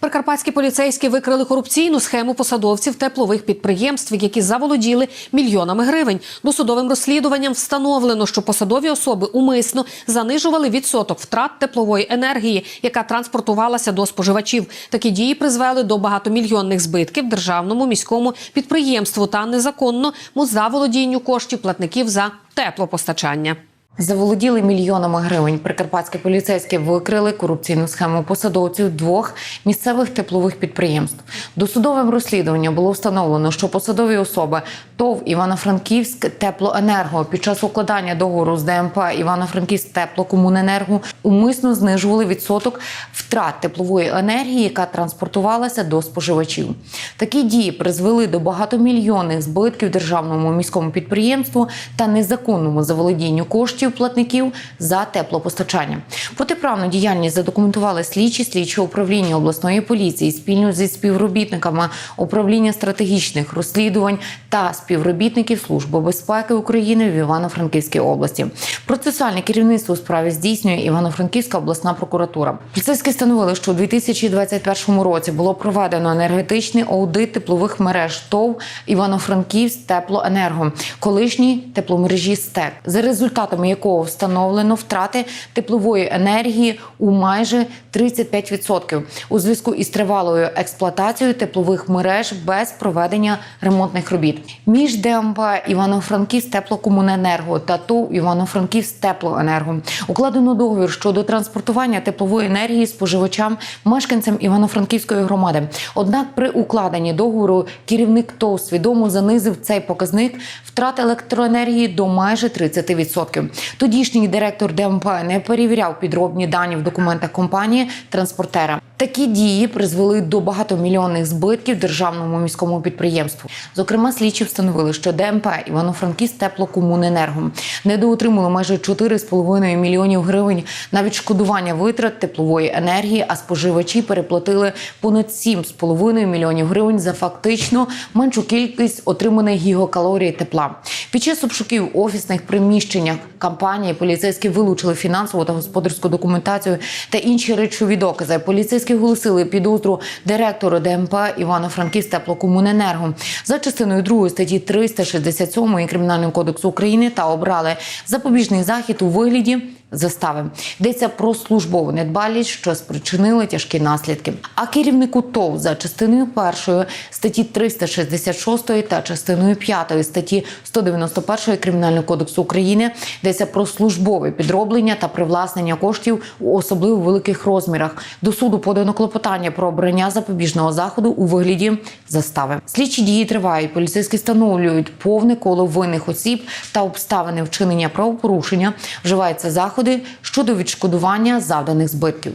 Прикарпатські поліцейські викрили корупційну схему посадовців теплових підприємств, які заволоділи мільйонами гривень. Досудовим розслідуванням встановлено, що посадові особи умисно занижували відсоток втрат теплової енергії, яка транспортувалася до споживачів. Такі дії призвели до багатомільйонних збитків державному міському підприємству та незаконному заволодінню коштів платників за теплопостачання. Заволоділи мільйонами гривень. Прикарпатські поліцейські викрили корупційну схему посадовців двох місцевих теплових підприємств. Досудовим розслідуванням було встановлено, що посадові особи ТОВ Івано-Франківськ Теплоенерго під час укладання договору з ДМП Івано-Франківськ Теплокомуненерго умисно знижували відсоток втрат теплової енергії, яка транспортувалася до споживачів. Такі дії призвели до багатомільйонних збитків державному міському підприємству та незаконному заволодінню коштів платників за теплопостачання. Протиправну діяльність задокументували слідчі слідчого управління обласної поліції спільно зі співробітниками управління стратегічних розслідувань та співробітників Служби безпеки України в Івано-Франківській області. Процесуальне керівництво у справі здійснює Івано-Франківська обласна прокуратура. Поліцейські встановили, що у 2021 році було проведено енергетичний аудит теплових мереж ТОВ Івано-Франківськ Теплоенерго, колишній тепломережі СТЕК, за результатами якого встановлено втрати теплової енергії у майже 35% у зв'язку із тривалою експлуатацією теплових мереж без проведення ремонтних робіт. Між ДМП Івано-Франківськ Теплокомуненерго та ТОВ Івано-Франківськ Теплоенерго укладено договір щодо транспортування теплової енергії споживачам, мешканцям Івано-Франківської громади. Однак при укладенні договору керівник ТОВ свідомо занизив цей показник втрат електроенергії до майже 30%. Тодішній директор ДМП не перевіряв підробні дані в документах компанії транспортера. Такі дії призвели до багатомільйонних збитків державному міському підприємству. Зокрема, слідчі встановили, що ДМП Івано-Франківськ теплокомуненерго недоотримало майже 4,5 мільйонів гривень на відшкодування витрат теплової енергії, а споживачі переплатили понад 7,5 мільйонів гривень за фактично меншу кількість отриманих гігокалорій тепла. Під час обшуків у офісних приміщеннях компанії поліцейські вилучили фінансову та господарську документацію та інші речові докази. Поліцейські оголосили підозру директору ДМП Івано-Франківськ теплокомуненерго за частиною 2 статті 367 Кримінального кодексу України та обрали запобіжний захід у вигляді застави. Йдеться про службову недбалість, що спричинили тяжкі наслідки. А керівнику ТОВ за частиною першої статті 366 та частиною 5 статті 191 Кримінального кодексу України йдеться про службове підроблення та привласнення коштів у особливо великих розмірах. До суду подано клопотання про обрання запобіжного заходу у вигляді застави. Слідчі дії тривають. Поліцейські встановлюють повне коло винних осіб та обставини вчинення правопорушення. Вживається Вживаються заходи щодо відшкодування завданих збитків.